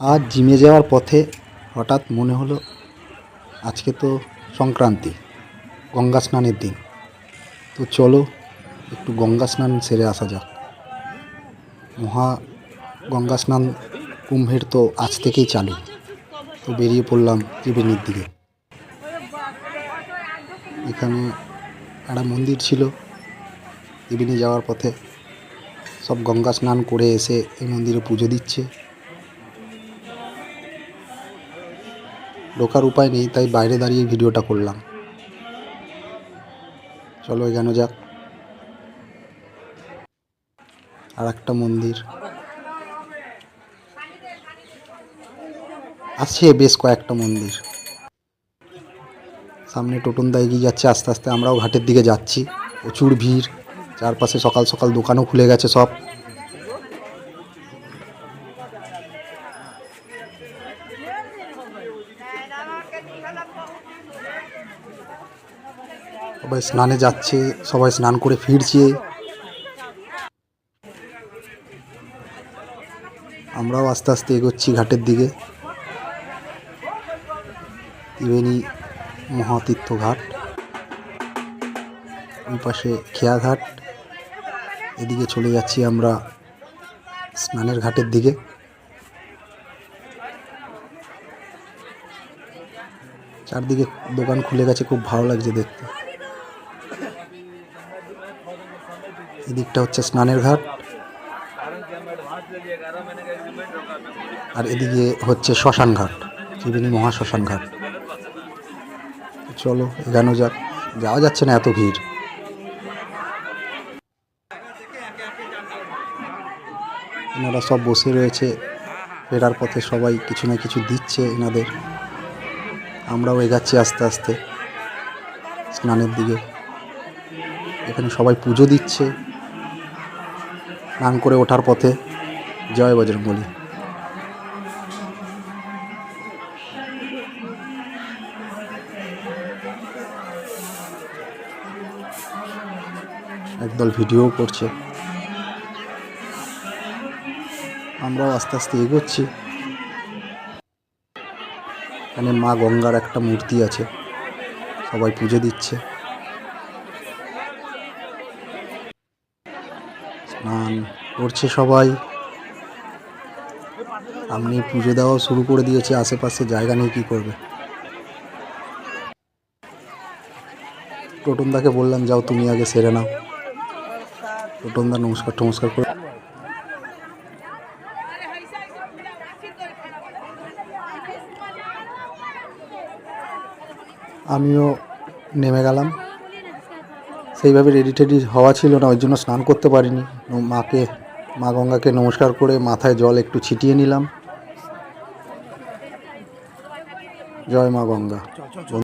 আজ জিমে যাওয়ার পথে হঠাৎ মনে হলো আজকে তো সংক্রান্তি, গঙ্গা স্নানের দিন। তো চলো একটু গঙ্গা স্নান সেরে আসা যাক। মহা গঙ্গা স্নান কুম্ভের তো আজ থেকেই চালু। তো বেরিয়ে পড়লাম ত্রিবেণীর দিকে। এখানে একটা মন্দির ছিল। ত্রিবেণী যাওয়ার পথে সব গঙ্গা স্নান করে এসে এই মন্দিরে পুজো দিচ্ছে। ঢোকার উপায় নেই, তাই বাইরে দাঁড়িয়ে ভিডিওটা করলাম। চলো এখানে যাক। আর একটা মন্দির। আছে বেশ কয়েকটা মন্দির। সামনে টোটনদা এগিয়ে যাচ্ছে, আস্তে আস্তে আমরাও ঘাটের দিকে যাচ্ছি। প্রচুর ভিড়, চারপাশে সকাল সকাল দোকানও খুলে গেছে সব। সবাই স্নানে যাচ্ছে, সবাই স্নান করে ফিরছে। আমরাও আস্তে আস্তে এগোচ্ছি ঘাটের দিকে। ত্রিবেণী মহাতীর্থ ঘাট। ওই পাশে খেয়াঘাট এদিকে চলে যাচ্ছি আমরা স্নানের ঘাটের দিকে। চারদিকে দোকান খুলে গেছে, খুব ভালো লাগছে দেখতে। এদিকটা হচ্ছে স্নানের ঘাট। আর এদিকে হচ্ছে শ্মশান ঘাট, ত্রিবেণী মহা শ্মশান ঘাট। চলো এখানে যাক। যাওয়া যাচ্ছে না এত ভিড়। এনারা সব বসে রয়েছে। ফেরার পথে সবাই কিছু না কিছু দিচ্ছে এনাদের। আমরাও এগাচ্ছি আস্তে আস্তে স্নানের দিকে। এখানে সবাই পুজো দিচ্ছে। স্নান করে ওঠার পথে জয় বজরঙ্গলী একদল ভিডিও করছে। আমরাও আস্তে আস্তে এগোচ্ছি। এখানে মা গঙ্গার একটা মূর্তি আছে। সবাই পুজো দিচ্ছে। স্নান করছে সবাই। আপনি পুজো দেওয়াও শুরু করে দিয়েছে, আশেপাশে জায়গা নেই, কী করবে? টোটনদাকে বললাম, যাও তুমি আগে সেরে নাও। টোটনদা নমস্কার টমস্কার করে আমিও নেমে গেলাম। সেইভাবে রেডি টেডি হওয়া ছিল না, ওই জন্য স্নান করতে পারিনি। মাকে, মা গঙ্গাকে নমস্কার করে মাথায় জল একটু ছিটিয়ে নিলাম। জয় মা গঙ্গা।